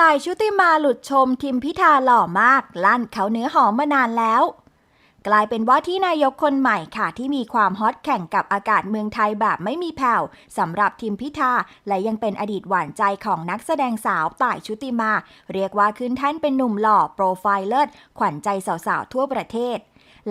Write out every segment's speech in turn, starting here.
ต่ายชุติมาหลุดชมทิมพิธาหล่อมาก ลั่นเขาเนื้อหอมมานานแล้ว กลายเป็นว่าที่นายกคนใหม่ค่ะ ที่มีความฮอตแข่งกับอากาศเมืองไทยแบบไม่มีแผ่วสำหรับทิมพิธา และยังเป็นอดีตหวานใจของนักแสดงสาวต่ายชุติมา เรียกว่าขึ้นแท่นเป็นหนุ่มหล่อโปรไฟล์เลิศขวัญใจสาวๆทั่วประเทศ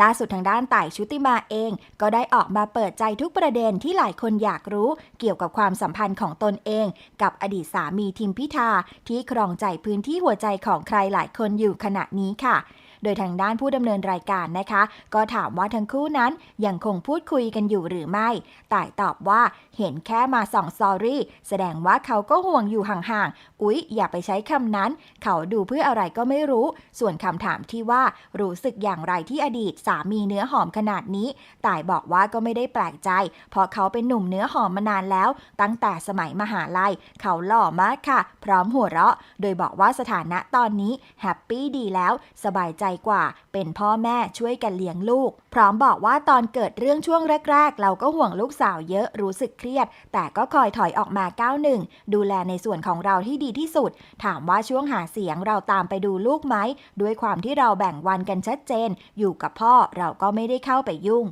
ล่าสุดทางด้านต่ายชุติมาเอง ก็ได้ออกมาเปิดใจทุกประเด็นที่หลายคนอยากรู้ เกี่ยวกับความสัมพันธ์ของตนเอง กับอดีตสามีทิมพิธาที่ครองใจพื้นที่หัวใจของใครหลายคนอยู่ขณะนี้ค่ะ โดยทางด้านผู้ดำเนินรายการนะคะ ก็ถามว่าทั้งคู่นั้นยังคงพูดคุยกันอยู่หรือไม่ต่ายตอบว่าเห็นแค่มาส่องสอรี่ แสดงว่าเขาก็ห่วงอยู่ห่างๆ อุ๊ย อย่าไปใช้คำนั้น เขาดูเพื่ออะไรก็ไม่รู้ ส่วนคำถามที่ว่ารู้สึกอย่างไรที่อดีตสามีเนื้อหอมขนาดนี้ ต่ายบอกว่าก็ไม่ได้แปลกใจ เพราะเขาเป็นหนุ่มเนื้อหอมมานานแล้ว ตั้งแต่สมัยมหาลัย เขาหล่อมากค่ะ พร้อมหัวเราะ โดยบอกว่าสถานะตอนนี้แฮปปี้ดีแล้ว สบายใจกว่า เป็นพ่อแม่ช่วยกันเลี้ยงลูก พร้อมบอกว่าตอนเกิดเรื่องช่วงแรก ๆ เราก็ห่วงลูกสาวเยอะรู้สึกเครียด แต่ก็คอยถอยออกมาก้าวหนึ่งดูแลในส่วนของเราที่ดีที่สุด ถามว่าช่วงหาเสียงเราตามไปดูลูกไหม ด้วยความที่เราแบ่งวันกันชัดเจน อยู่กับพ่อเราก็ไม่ได้เข้าไปยุ่ง